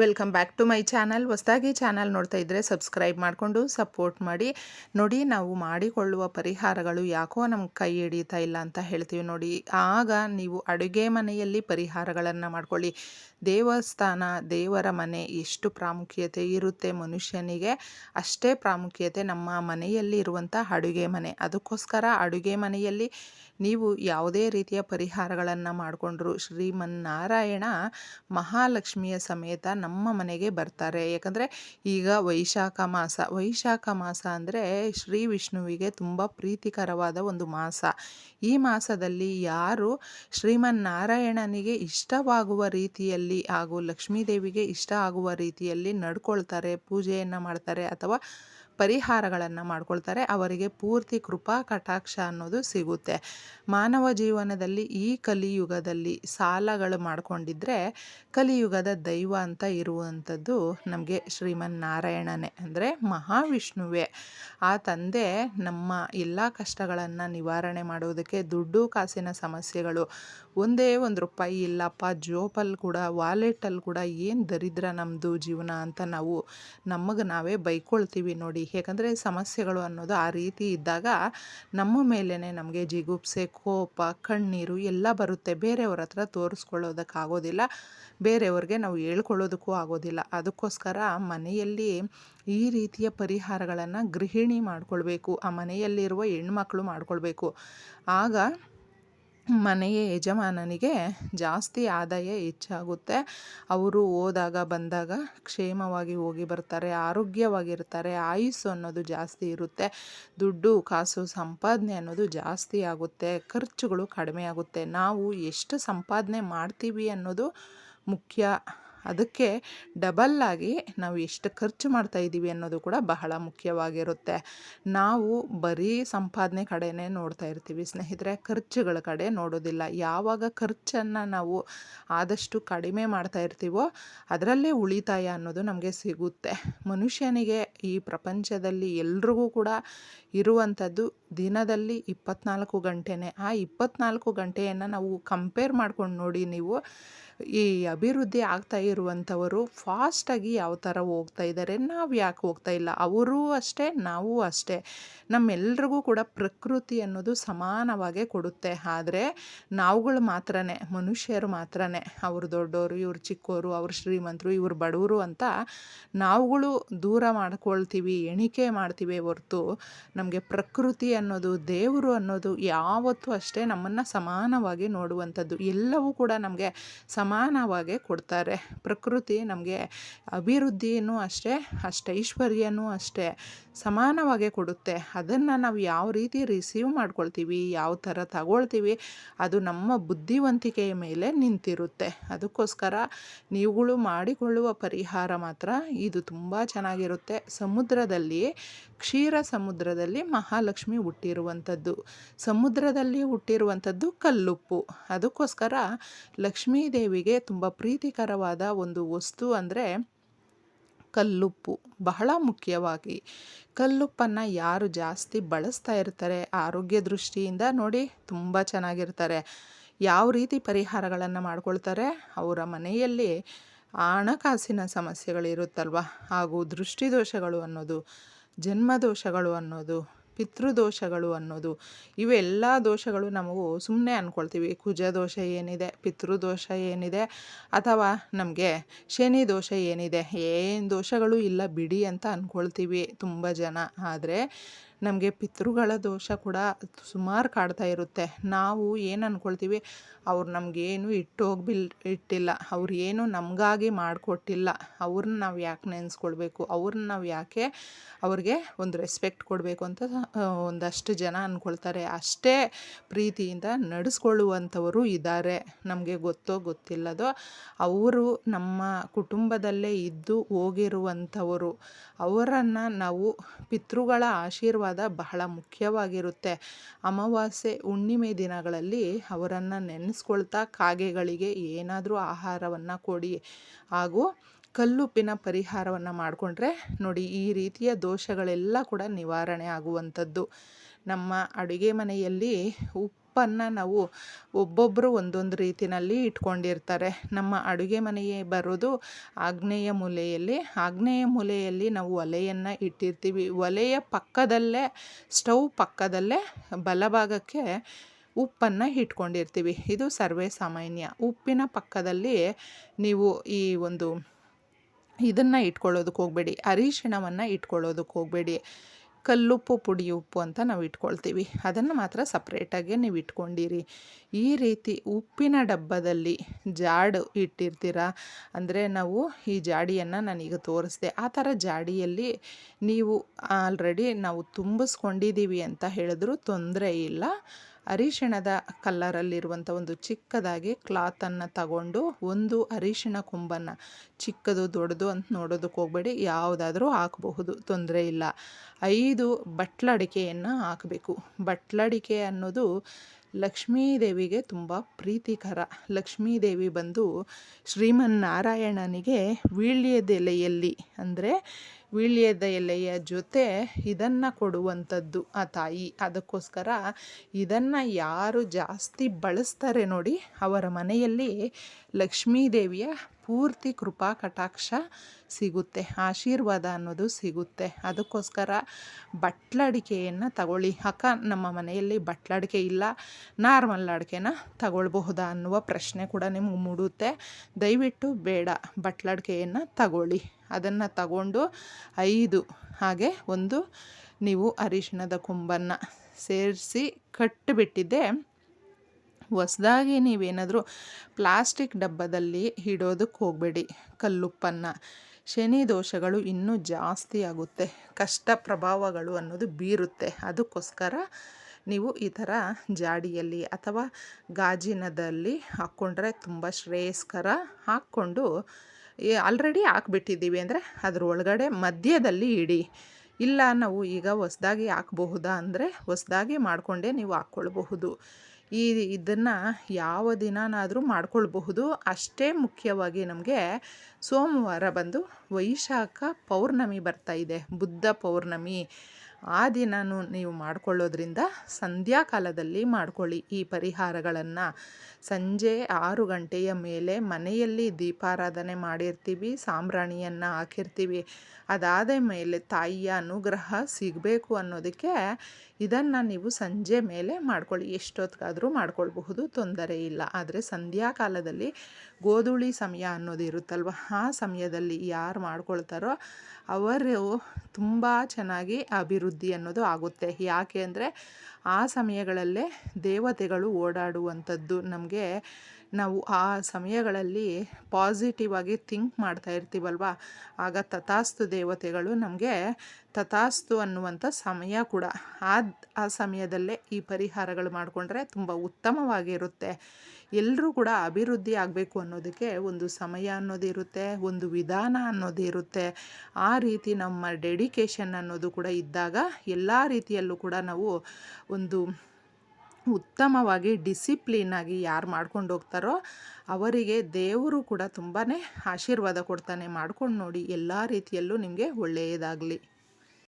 Welcome back to my channel. ಹೊಸದಾಗಿ channel ನೋಡ್ತಾ ಇದ್ದರೆ ಸಬ್ಸ್ಕ್ರೈಬ್ ಮಾಡಿಕೊಂಡು ಸಪೋರ್ಟ್ ಮಾಡಿ. ನೋಡಿ, ನಾವು ಮಾಡಿಕೊಳ್ಳುವ ಪರಿಹಾರಗಳು ಯಾಕೋ ನಮ್ಮ ಕೈ ಹಿಡಿತಾ ಇಲ್ಲ ಅಂತ ಹೇಳ್ತೀವಿ ನೋಡಿ. ಆಗ ನೀವು ಅಡುಗೆ ಮನೆಯಲ್ಲಿ ಪರಿಹಾರಗಳನ್ನು ಮಾಡಿಕೊಳ್ಳಿ. ದೇವಸ್ಥಾನ, ದೇವರ ಮನೆ, ಎಷ್ಟು ಪ್ರಾಮುಖ್ಯತೆ ಇರುತ್ತೆ ಮನುಷ್ಯನಿಗೆ. ಅಷ್ಟೇ ಪ್ರಾಮುಖ್ಯತೆ ನಮ್ಮ ಮನೆಯಲ್ಲಿ ಇರುವಂಥ ಅಡುಗೆ ಮನೆ. ಅದಕ್ಕೋಸ್ಕರ ಅಡುಗೆ ಮನೆಯಲ್ಲಿ ನೀವು ಯಾವುದೇ ರೀತಿಯ ಪರಿಹಾರಗಳನ್ನು ಮಾಡಿಕೊಂಡ್ರು. ಶ್ರೀಮನ್ನಾರಾಯಣ ಮಹಾಲಕ್ಷ್ಮಿಯ ಸಮೇತ ನಮ್ಮ ಮನೆಗೆ ಬರ್ತಾರೆ. ಯಾಕಂದರೆ ಈಗ ವೈಶಾಖ ಮಾಸ ವೈಶಾಖ ಮಾಸ ಅಂದರೆ ಶ್ರೀ ವಿಷ್ಣುವಿಗೆ ತುಂಬ ಪ್ರೀತಿಕರವಾದ ಒಂದು ಮಾಸ. ಈ ಮಾಸದಲ್ಲಿ ಯಾರು ಶ್ರೀಮನ್ನಾರಾಯಣನಿಗೆ ಇಷ್ಟವಾಗುವ ರೀತಿಯಲ್ಲಿ ಹಾಗೂ ಲಕ್ಷ್ಮೀದೇವಿಗೆ ಇಷ್ಟ ಆಗುವ ರೀತಿಯಲ್ಲಿ ನಡ್ಕೊಳ್ತಾರೆ, ಪೂಜೆಯನ್ನು ಮಾಡ್ತಾರೆ ಅಥವಾ ಪರಿಹಾರಗಳನ್ನು ಮಾಡ್ಕೊಳ್ತಾರೆ. ಅವರಿಗೆ ಪೂರ್ತಿ ಕೃಪಾ, ಕಟಾಕ್ಷ ಅನ್ನೋದು ಸಿಗುತ್ತೆ. ಮಾನವ ಜೀವನದಲ್ಲಿ ಈ ಕಲಿಯುಗದಲ್ಲಿ ಸಾಲಗಳು ಮಾಡಿಕೊಂಡಿದ್ರೆ ಕಲಿಯುಗದ ದೈವ ಅಂತ ಇರುವಂಥದ್ದು ನಮಗೆ ಶ್ರೀಮನ್ನಾರಾಯಣನೇ. ಅಂದರೆ ಮಹಾವಿಷ್ಣುವೆ. ಆ ತಂದೆ ನಮ್ಮ ಎಲ್ಲ ಕಷ್ಟಗಳನ್ನು ನಿವಾರಣೆ ಮಾಡೋದಕ್ಕೆ ದುಡ್ಡು, ಕಾಸಿನ ಸಮಸ್ಯೆಗಳು, ಒಂದೇ ಒಂದು ರೂಪಾಯಿ ಇಲ್ಲಪ್ಪ ಜೋಪಲ್ಲಿ ಕೂಡ ವಾಲೆಟಲ್ಲಿ ಕೂಡ ಏನು ದರಿದ್ರ ನಮ್ಮದು ಜೀವನ ಅಂತ ನಾವು ನಮಗೆ ನಾವೇ ಬೈಕೊಳ್ತೀವಿ ನೋಡಿ. ಯಾಕಂದರೆ ಸಮಸ್ಯೆಗಳು ಅನ್ನೋದು ಆ ರೀತಿ ಇದ್ದಾಗ ನಮ್ಮ ಮೇಲೇ ನಮಗೆ ಜಿಗುಪ್ಸೆ, ಕೋಪ, ಕಣ್ಣೀರು ಎಲ್ಲ ಬರುತ್ತೆ. ಬೇರೆಯವ್ರ ಹತ್ರ ತೋರಿಸ್ಕೊಳ್ಳೋದಕ್ಕಾಗೋದಿಲ್ಲ ಬೇರೆಯವ್ರಿಗೆ ನಾವು ಹೇಳ್ಕೊಳ್ಳೋದಕ್ಕೂ ಆಗೋದಿಲ್ಲ. ಅದಕ್ಕೋಸ್ಕರ ಮನೆಯಲ್ಲಿ ಈ ರೀತಿಯ ಪರಿಹಾರಗಳನ್ನು ಗೃಹಿಣಿ ಮಾಡಿಕೊಳ್ಬೇಕು. ಆ ಮನೆಯಲ್ಲಿರುವ ಹೆಣ್ಮಕ್ಳು ಮಾಡಿಕೊಳ್ಬೇಕು. ಆಗ ಮನೆಯ ಯಜಮಾನನಿಗೆ ಜಾಸ್ತಿ ಆದಾಯ ಹೆಚ್ಚಾಗುತ್ತೆ. ಅವರು ಹೋದಾಗ ಬಂದಾಗ ಕ್ಷೇಮವಾಗಿ ಹೋಗಿ ಬರ್ತಾರೆ, ಆರೋಗ್ಯವಾಗಿರ್ತಾರೆ, ಆಯುಸ್ಸು ಅನ್ನೋದು ಜಾಸ್ತಿ ಇರುತ್ತೆ, ದುಡ್ಡು, ಕಾಸು, ಸಂಪಾದನೆ ಅನ್ನೋದು ಜಾಸ್ತಿ ಆಗುತ್ತೆ, ಖರ್ಚುಗಳು ಕಡಿಮೆ ಆಗುತ್ತೆ. ನಾವು ಎಷ್ಟು ಸಂಪಾದನೆ ಮಾಡ್ತೀವಿ ಅನ್ನೋದು ಮುಖ್ಯ. ಅದಕ್ಕೆ ಡಬಲ್ ಆಗಿ ನಾವು ಎಷ್ಟು ಖರ್ಚು ಮಾಡ್ತಾ ಇದ್ದೀವಿ ಅನ್ನೋದು ಕೂಡ ಬಹಳ ಮುಖ್ಯವಾಗಿರುತ್ತೆ. ನಾವು ಬರೀ ಸಂಪಾದನೆ ಕಡೆನೇ ನೋಡ್ತಾ ಇರ್ತೀವಿ. ಸ್ನೇಹಿತರೆ, ಖರ್ಚುಗಳ ಕಡೆ ನೋಡೋದಿಲ್ಲ. ಯಾವಾಗ ಖರ್ಚನ್ನು ನಾವು ಆದಷ್ಟು ಕಡಿಮೆ ಮಾಡ್ತಾ ಇರ್ತೀವೋ ಅದರಲ್ಲೇ ಉಳಿತಾಯ ಅನ್ನೋದು ನಮಗೆ ಸಿಗುತ್ತೆ. ಮನುಷ್ಯನಿಗೆ ಈ ಪ್ರಪಂಚದಲ್ಲಿ ಎಲ್ರಿಗೂ ಕೂಡ ಇರುವಂಥದ್ದು ದಿನದಲ್ಲಿ ಇಪ್ಪತ್ನಾಲ್ಕು ಗಂಟೆನೇ. ಆ ಇಪ್ಪತ್ನಾಲ್ಕು ಗಂಟೆಯನ್ನು ನಾವು ಕಂಪೇರ್ ಮಾಡ್ಕೊಂಡು ನೋಡಿ ನೀವು, ಈ ಅಭಿವೃದ್ಧಿ ಆಗ್ತಾ ಇರುವಂಥವರು ಫಾಸ್ಟಾಗಿ ಯಾವ ಥರ ಹೋಗ್ತಾ ಇದ್ದಾರೆ ನಾವು ಯಾಕೆ ಹೋಗ್ತಾ ಇಲ್ಲ? ಅವರೂ ಅಷ್ಟೇ, ನಾವು ಅಷ್ಟೇ. ನಮ್ಮೆಲ್ರಿಗೂ ಕೂಡ ಪ್ರಕೃತಿ ಅನ್ನೋದು ಸಮಾನವಾಗೇ ಕೊಡುತ್ತೆ. ಆದರೆ ನಾವುಗಳು ಮಾತ್ರನೇ, ಮನುಷ್ಯರು ಮಾತ್ರನೇ, ಅವರು ದೊಡ್ಡವರು ಇವರು ಚಿಕ್ಕವರು ಅವ್ರು ಶ್ರೀಮಂತರು, ಇವ್ರು ಬಡವರು ಅಂತ ನಾವುಗಳು ದೂರ ಮಾಡ್ಕೊಳ್ತೀವಿ, ಎಣಿಕೆ ಮಾಡ್ತೀವಿ ಹೊರತು ನಮಗೆ ಪ್ರಕೃತಿ ಅನ್ನೋದು, ದೇವರು ಅನ್ನೋದು ಯಾವತ್ತೂ ಅಷ್ಟೇ ನಮ್ಮನ್ನು ಸಮಾನವಾಗಿ ನೋಡುವಂಥದ್ದು. ಎಲ್ಲವೂ ಕೂಡ ನಮಗೆ ಸಮಾನವಾಗಿ ಕೊಡ್ತಾರೆ. ಪ್ರಕೃತಿ ನಮಗೆ ಅಭಿವೃದ್ಧಿಯೂ ಅಷ್ಟೇ ಅಷ್ಟೈಶ್ವರ್ಯನೂ ಅಷ್ಟೇ ಸಮಾನವಾಗೇ ಕೊಡುತ್ತೆ. ಅದನ್ನು ನಾವು ಯಾವ ರೀತಿ ರಿಸೀವ್ ಮಾಡ್ಕೊಳ್ತೀವಿ, ಯಾವ ಥರ ತಗೊಳ್ತೀವಿ, ಅದು ನಮ್ಮ ಬುದ್ಧಿವಂತಿಕೆಯ ಮೇಲೆ ನಿಂತಿರುತ್ತೆ. ಅದಕ್ಕೋಸ್ಕರ ನೀವುಗಳು ಮಾಡಿಕೊಳ್ಳುವ ಪರಿಹಾರ ಮಾತ್ರ ಇದು ತುಂಬ ಚೆನ್ನಾಗಿರುತ್ತೆ. ಸಮುದ್ರದಲ್ಲಿ ಕ್ಷೀರ ಸಮುದ್ರದಲ್ಲಿ ಮಹಾಲಕ್ಷ್ಮಿ ಹುಟ್ಟಿರುವಂಥದ್ದು. ಸಮುದ್ರದಲ್ಲಿ ಹುಟ್ಟಿರುವಂಥದ್ದು ಕಲ್ಲುಪ್ಪು. ಅದಕ್ಕೋಸ್ಕರ ಲಕ್ಷ್ಮೀದೇವಿಗೆ ತುಂಬ ಪ್ರೀತಿಕರವಾದ ಒಂದು ವಸ್ತು ಅಂದರೆ ಕಲ್ಲುಪ್ಪು. ಬಹಳ ಮುಖ್ಯವಾಗಿ ಕಲ್ಲುಪ್ಪನ್ನು ಯಾರು ಜಾಸ್ತಿ ಬಳಸ್ತಾ ಇರ್ತಾರೆ ಆರೋಗ್ಯ ದೃಷ್ಟಿಯಿಂದ ನೋಡಿ ತುಂಬ ಚೆನ್ನಾಗಿರ್ತಾರೆ. ಯಾವ ರೀತಿ ಪರಿಹಾರಗಳನ್ನು ಮಾಡ್ಕೊಳ್ತಾರೆ ಅವರ ಮನೆಯಲ್ಲಿ ಹಣಕಾಸಿನ ಸಮಸ್ಯೆಗಳಿರುತ್ತಲ್ವ? ಹಾಗೂ ದೃಷ್ಟಿದೋಷಗಳು ಅನ್ನೋದು, ಜನ್ಮದೋಷಗಳು ಅನ್ನೋದು ಪಿತೃದೋಷಗಳು ಅನ್ನೋದು. ಇವೆಲ್ಲ ದೋಷಗಳು ನಾವು ಸುಮ್ಮನೆ ಅಂದ್ಕೊಳ್ತೀವಿ ಕುಜ ದೋಷ ಏನಿದೆ? ಪಿತೃದೋಷ ಏನಿದೆ? ಅಥವಾ ನಮಗೆ ಶನಿ ದೋಷ ಏನಿದೆ? ಏನು ದೋಷಗಳು ಇಲ್ಲ ಬಿಡಿ ಅಂತ ಅಂದ್ಕೊಳ್ತೀವಿ ತುಂಬ ಜನ. ಆದರೆ ನಮಗೆ ಪಿತೃಗಳ ದೋಷ ಕೂಡ ಸುಮಾರು ಕಾಡ್ತಾ ಇರುತ್ತೆ. ನಾವು ಏನು ಅಂದ್ಕೊಳ್ತೀವಿ ಅವ್ರು ನಮಗೇನು ಇಟ್ಟು ಹೋಗ್ಬಿಲ್ ಇಟ್ಟಿಲ್ಲ. ಅವ್ರು ಏನು ನಮಗಾಗಿ ಮಾಡಿಕೊಟ್ಟಿಲ್ಲ. ಅವ್ರನ್ನ ನಾವು ಯಾಕೆ ನೆನೆಸ್ಕೊಳ್ಬೇಕು ಅವ್ರನ್ನ ನಾವು ಯಾಕೆ ಅವ್ರಿಗೆ ಒಂದು ರೆಸ್ಪೆಕ್ಟ್ ಕೊಡಬೇಕು ಅಂತ ಒಂದಷ್ಟು ಜನ ಅಂದ್ಕೊಳ್ತಾರೆ ಅಷ್ಟೇ ಪ್ರೀತಿಯಿಂದ ನಡೆಸ್ಕೊಳ್ಳುವಂಥವರು ಇದ್ದಾರೆ ನಮಗೆ ಗೊತ್ತೋ ಗೊತ್ತಿಲ್ಲದೋ ಅವರು ನಮ್ಮ ಕುಟುಂಬದಲ್ಲೇ ಇದ್ದು ಹೋಗಿರುವಂಥವರು. ಅವರನ್ನು ನಾವು ಪಿತೃಗಳ ಆಶೀರ್ವಾದ ಬಹಳ ಮುಖ್ಯವಾಗಿರುತ್ತೆ. ಅಮಾವಾಸ್ಯೆ ಹುಣ್ಣಿಮೆ ದಿನಗಳಲ್ಲಿ ಅವರನ್ನು ನೆನೆಸ್ಕೊಳ್ತಾ ಕಾಗೆಗಳಿಗೆ ಏನಾದರೂ ಆಹಾರವನ್ನು ಕೊಡಿ ಹಾಗೂ ಕಲ್ಲುಪ್ಪಿನ ಪರಿಹಾರವನ್ನು ಮಾಡಿಕೊಂಡ್ರೆ ನೋಡಿ ಈ ರೀತಿಯ ದೋಷಗಳೆಲ್ಲ ಕೂಡ ನಿವಾರಣೆ ಆಗುವಂಥದ್ದು. ನಮ್ಮ ಅಡುಗೆ ಮನೆಯಲ್ಲಿ ಉಪ್ಪು ಉಪ್ಪನ್ನು ನಾವು ಒಬ್ಬೊಬ್ಬರು ಒಂದೊಂದು ರೀತಿಯಲ್ಲಿ ಇಟ್ಕೊಂಡಿರ್ತಾರೆ. ನಮ್ಮ ಅಡುಗೆ ಮನೆಯೇ ಬರೋದು ಆಗ್ನೇಯ ಮೂಲೆಯಲ್ಲಿ. ಆಗ್ನೇಯ ಮೂಲೆಯಲ್ಲಿ ನಾವು ಒಲೆಯನ್ನು ಇಟ್ಟಿರ್ತೀವಿ. ಒಲೆಯ ಪಕ್ಕದಲ್ಲೇ, ಸ್ಟವ್ ಪಕ್ಕದಲ್ಲೇ ಬಲಭಾಗಕ್ಕೆ ಉಪ್ಪನ್ನು ಇಟ್ಕೊಂಡಿರ್ತೀವಿ. ಇದು ಸರ್ವೇ ಸಾಮಾನ್ಯ. ಉಪ್ಪಿನ ಪಕ್ಕದಲ್ಲಿ ನೀವು ಈ ಒಂದು ಇದನ್ನು ಇಟ್ಕೊಳ್ಳೋದಕ್ಕೆ ಹೋಗಬೇಡಿ. ಅರಿಶಿಣವನ್ನು ಇಟ್ಕೊಳ್ಳೋದಕ್ಕೆ ಹೋಗಬೇಡಿ. ಕಲ್ಲುಪ್ಪು, ಪುಡಿ ಉಪ್ಪು ಅಂತ ನಾವು ಇಟ್ಕೊಳ್ತೀವಿ. ಅದನ್ನು ಮಾತ್ರ ಸಪ್ರೇಟಾಗಿ ನೀವು ಇಟ್ಕೊಂಡಿರಿ. ಈ ರೀತಿ ಉಪ್ಪಿನ ಡಬ್ಬದಲ್ಲಿ ಜಾಡು ಇಟ್ಟಿರ್ತೀರ? ಅಂದರೆ ನಾವು ಈ ಜಾಡಿಯನ್ನು ನಾನೀಗ ತೋರಿಸಿದೆ. ಆ ಥರ ಜಾಡಿಯಲ್ಲಿ ನೀವು ಆಲ್ರೆಡಿ ನಾವು ತುಂಬಿಸ್ಕೊಂಡಿದ್ದೀವಿ ಅಂತ ಹೇಳಿದ್ರು ತೊಂದರೆ ಇಲ್ಲ. ಅರಿಶಿಣದ ಕಲ್ಲರಲ್ಲಿರುವಂಥ ಒಂದು ಚಿಕ್ಕದಾಗಿ ಕ್ಲಾತನ್ನು ತಗೊಂಡು ಒಂದು ಅರಿಶಿಣ ಕೊಂಬನ್ನು, ಚಿಕ್ಕದು ದೊಡ್ಡದು ಅಂತ ನೋಡೋದಕ್ಕೆ ಹೋಗಬೇಡಿ, ಯಾವುದಾದ್ರೂ ಹಾಕಬಹುದು, ತೊಂದರೆ ಇಲ್ಲ. ಐದು ಬಟ್ಲಡಿಕೆಯನ್ನು ಹಾಕಬೇಕು. ಬಟ್ಲಡಿಕೆ ಅನ್ನೋದು ಲಕ್ಷ್ಮೀದೇವಿಗೆ ತುಂಬ ಪ್ರೀತಿಕರ. ಲಕ್ಷ್ಮೀದೇವಿ ಬಂದು ಶ್ರೀಮನ್ನಾರಾಯಣನಿಗೆ ವೀಳ್ಯದೆಲೆಯಲ್ಲಿ ಅಂದರೆ ವೀಳ್ಯದ ಎಲೆಯ ಜೊತೆ ಇದನ್ನು ಕೊಡುವಂಥದ್ದು ಆ ತಾಯಿ. ಅದಕ್ಕೋಸ್ಕರ ಇದನ್ನು ಯಾರು ಜಾಸ್ತಿ ಬಳಸ್ತಾರೆ ನೋಡಿ, ಅವರ ಮನೆಯಲ್ಲಿ ಲಕ್ಷ್ಮೀದೇವಿಯ ಪೂರ್ತಿ ಕೃಪಾ ಕಟಾಕ್ಷ ಸಿಗುತ್ತೆ, ಆಶೀರ್ವಾದ ಅನ್ನೋದು ಸಿಗುತ್ತೆ. ಅದಕ್ಕೋಸ್ಕರ ಬಟ್ಲಡಿಕೆಯನ್ನು ತಗೊಳ್ಳಿ. ಅಕ್ಕ, ನಮ್ಮ ಮನೆಯಲ್ಲಿ ಬಟ್ಲಡಿಕೆ ಇಲ್ಲ, ನಾರ್ಮಲ್ ಅಡಿಕೆನ ತಗೊಳ್ಬಹುದಾ ಅನ್ನುವ ಪ್ರಶ್ನೆ ಕೂಡ ನಿಮ್ಗೆ ಮೂಡುತ್ತೆ. ದಯವಿಟ್ಟು ಬೇಡ, ಬಟ್ಲಡಿಕೆಯನ್ನು ತಗೊಳ್ಳಿ. ಅದನ್ನು ತಗೊಂಡು ಐದು, ಹಾಗೆ ಒಂದು ನೀವು ಅರಿಶಿಣದ ಕೊಂಬನ್ನು ಸೇರಿಸಿ ಕಟ್ಟಿಬಿಟ್ಟಿದ್ದೆ ಹೊಸ್ದಾಗಿ ನೀವೇನಾದರೂ ಪ್ಲಾಸ್ಟಿಕ್ ಡಬ್ಬದಲ್ಲಿ ಇಡೋದಕ್ಕೆ ಹೋಗಬೇಡಿ. ಕಲ್ಲುಪ್ಪನ್ನು. ಶನಿ ದೋಷಗಳು ಇನ್ನೂ ಜಾಸ್ತಿ ಆಗುತ್ತೆ. ಕಷ್ಟ ಪ್ರಭಾವಗಳು ಅನ್ನೋದು ಬೀರುತ್ತೆ. ಅದಕ್ಕೋಸ್ಕರ ನೀವು ಈ ಥರ ಜಾಡಿಯಲ್ಲಿ ಅಥವಾ ಗಾಜಿನದಲ್ಲಿ ಹಾಕ್ಕೊಂಡ್ರೆ ತುಂಬ ಶ್ರೇಯಸ್ಕರ ಹಾಕ್ಕೊಂಡು ಆಲ್ರೆಡಿ ಹಾಕ್ಬಿಟ್ಟಿದ್ದೀವಿ ಅಂದರೆ ಅದ್ರ ಒಳಗಡೆ ಮಧ್ಯದಲ್ಲಿ ಇಡಿ. ಇಲ್ಲ, ನಾವು ಈಗ ಹೊಸ್ದಾಗಿ ಹಾಕ್ಬಹುದಾ ಅಂದರೆ ಹೊಸ್ದಾಗಿ ಮಾಡಿಕೊಂಡೇ ನೀವು ಹಾಕ್ಕೊಳ್ಬಹುದು. ಈ ಇದನ್ನು ಯಾವ ದಿನನಾದರೂ ಮಾಡ್ಕೊಳ್ಬಹುದು. ಅಷ್ಟೇ ಮುಖ್ಯವಾಗಿ ನಮಗೆ ಸೋಮವಾರ ಬಂದು ವೈಶಾಖ ಪೌರ್ಣಮಿ ಬರ್ತಾ ಇದೆ. ಬುದ್ಧ ಪೌರ್ಣಮಿ. ಆ ದಿನವೂ ನೀವು ಮಾಡಿಕೊಳ್ಳೋದ್ರಿಂದ ಸಂಧ್ಯಾಕಾಲದಲ್ಲಿ ಮಾಡ್ಕೊಳ್ಳಿ ಈ ಪರಿಹಾರಗಳನ್ನು. ಸಂಜೆ ಆರು ಗಂಟೆಯ ಮೇಲೆ ಮನೆಯಲ್ಲಿ ದೀಪಾರಾಧನೆ ಮಾಡಿರ್ತೀವಿ, ಸಾಂಬ್ರಾಣಿಯನ್ನು ಹಾಕಿರ್ತೀವಿ. ಅದಾದ ಮೇಲೆ ತಾಯಿಯ ಅನುಗ್ರಹ ಸಿಗಬೇಕು ಅನ್ನೋದಕ್ಕೆ ಇದನ್ನು ನೀವು ಸಂಜೆ ಮೇಲೆ ಮಾಡ್ಕೊಳ್ಳಿ. ಎಷ್ಟೊತ್ತಿಗಾದರೂ ಮಾಡ್ಕೊಳ್ಬಹುದು, ತೊಂದರೆ ಇಲ್ಲ. ಆದರೆ ಸಂಧ್ಯಾಕಾಲದಲ್ಲಿ ಗೋಧೂಳಿ ಸಮಯ ಅನ್ನೋದು ಇರುತ್ತಲ್ವ? ಆ ಸಮಯದಲ್ಲಿ ಯಾರು ಮಾಡ್ಕೊಳ್ತಾರೋ ಅವರು ತುಂಬ ಚೆನ್ನಾಗಿ ಅಭಿವೃದ್ಧಿ ಅನ್ನೋದು ಆಗುತ್ತೆ. ಯಾಕೆ ಅಂದರೆ ಆ ಸಮಯಗಳಲ್ಲೇ ದೇವತೆಗಳು ಓಡಾಡುವಂಥದ್ದು ನಮಗೆ ನಾವು ಆ ಸಮಯಗಳಲ್ಲಿ ಪಾಸಿಟಿವ್ ಆಗಿ ಥಿಂಕ್ ಮಾಡ್ತಾ ಇರ್ತೀವಲ್ವ? ಆಗ ತಥಾಸ್ತು ದೇವತೆಗಳು ನಮಗೆ ತಥಾಸ್ತು ಅನ್ನುವಂಥ ಸಮಯ ಕೂಡ ಆ ಆ ಸಮಯದಲ್ಲೇ ಈ ಪರಿಹಾರಗಳು ಮಾಡಿಕೊಂಡ್ರೆ ತುಂಬ ಉತ್ತಮವಾಗಿರುತ್ತೆ. ಎಲ್ಲರೂ ಕೂಡ ಅಭಿವೃದ್ಧಿ ಆಗಬೇಕು ಅನ್ನೋದಕ್ಕೆ ಒಂದು ಸಮಯ ಅನ್ನೋದು ಇರುತ್ತೆ, ಒಂದು ವಿಧಾನ ಅನ್ನೋದು ಇರುತ್ತೆ. ಆ ರೀತಿ ನಮ್ಮ ಡೆಡಿಕೇಶನ್ ಅನ್ನೋದು ಕೂಡ ಇದ್ದಾಗ ಎಲ್ಲ ರೀತಿಯಲ್ಲೂ ಕೂಡ ನಾವು ಒಂದು ಉತ್ತಮವಾಗಿ ಡಿಸಿಪ್ಲೀನಾಗಿ ಯಾರು ಮಾಡ್ಕೊಂಡು ಹೋಗ್ತಾರೋ ಅವರಿಗೆ ದೇವರು ಕೂಡ ತುಂಬಾ ಆಶೀರ್ವಾದ ಕೊಡ್ತಾನೆ. ಮಾಡ್ಕೊಂಡು ನೋಡಿ ಎಲ್ಲ ರೀತಿಯಲ್ಲೂ ನಿಮಗೆ ಒಳ್ಳೆಯದಾಗಲಿ.